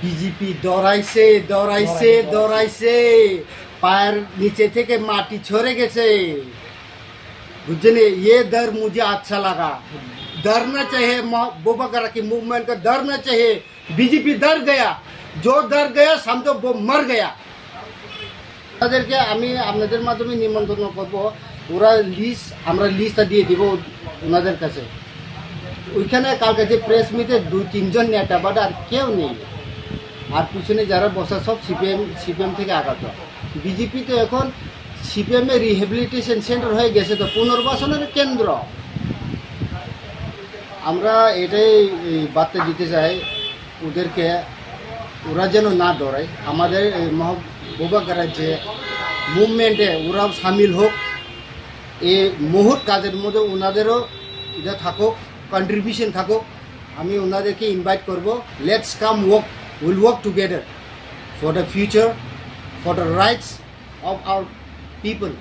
BJP দৌড়াইছে দৌড়াইছে দৌড়াইছে পায়ের নিচে থেকে মাটি ছড়ে গেছে बुझने ये डर मुझे अच्छा लगा डरना चाहिए बोबा करा की मूवमेंट का डरना चाहिए बीजेपी डर गया जो डर गया समझो वो मर गया তাদেরকে আমি আপনাদের মাধ্যমে নিমন্ত্রণ করবো ওরা লিস্ট আমরা লিস্টটা দিয়ে দিব ওনাদের কাছে ওইখানে কালকে যে প্রেস মিটে দুই তিনজন নেতা বাট আর কেউ নেই আর পিছনে যারা বসা সব সিপিএম সিপিএম থেকে আগত। বিজেপি তো এখন সিপিএম রিহেবিলিটেশন সেন্টার হয়ে গেছে তো, পুনর্বাসনের কেন্দ্র। আমরা এটাই বার্তা দিতে চাই ওদেরকে, ওরা যেন না ডরায় আমাদের, এই যে মুভমেন্টে ওরাও সামিল হোক। এই মুহূর্ত কাজের মধ্যে ওনাদেরও এটা থাকুক কন্ট্রিবিউশন থাকুক। আমি ওনাদেরকে ইনভাইট করব। Let's come work will work together for the future, for the rights of our people.